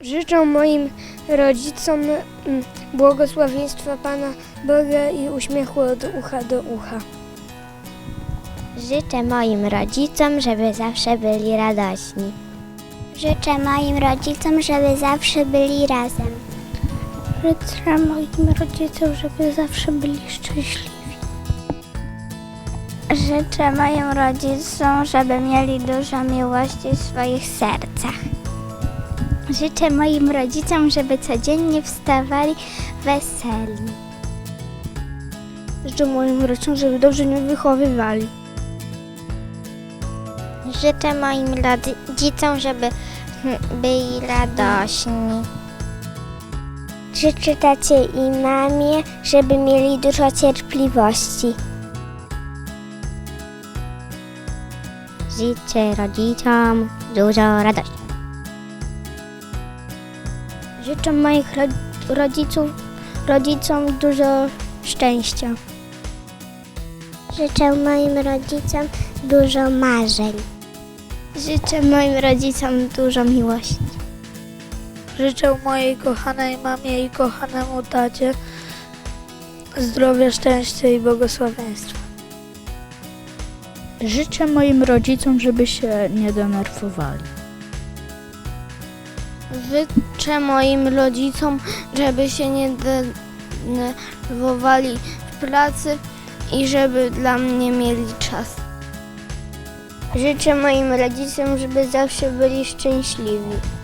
Życzę moim rodzicom mm, błogosławieństwa Pana Boga i uśmiechu od ucha do ucha. Życzę moim rodzicom, żeby zawsze byli radośni. Życzę moim rodzicom, żeby zawsze byli razem. Życzę moim rodzicom, żeby zawsze byli szczęśliwi. Życzę moim rodzicom, żeby mieli dużo miłości w swoich sercach. Życzę moim rodzicom, żeby codziennie wstawali weseli. Życzę moim rodzicom, żeby dobrze mnie wychowywali. Życzę moim rodzicom, żeby byli radośni. Życzę tacie i mamie, żeby mieli dużo cierpliwości. Życzę rodzicom dużo radości. Życzę moich ro- rodziców, rodzicom dużo szczęścia. Życzę moim rodzicom dużo marzeń. Życzę moim rodzicom dużo miłości. Życzę mojej kochanej mamie i kochanemu tacie zdrowia, szczęścia i błogosławieństwa. Życzę moim rodzicom, żeby się nie denerwowali. Życzę moim rodzicom, żeby się nie denerwowali w pracy i żeby dla mnie mieli czas. Życzę moim rodzicom, żeby zawsze byli szczęśliwi.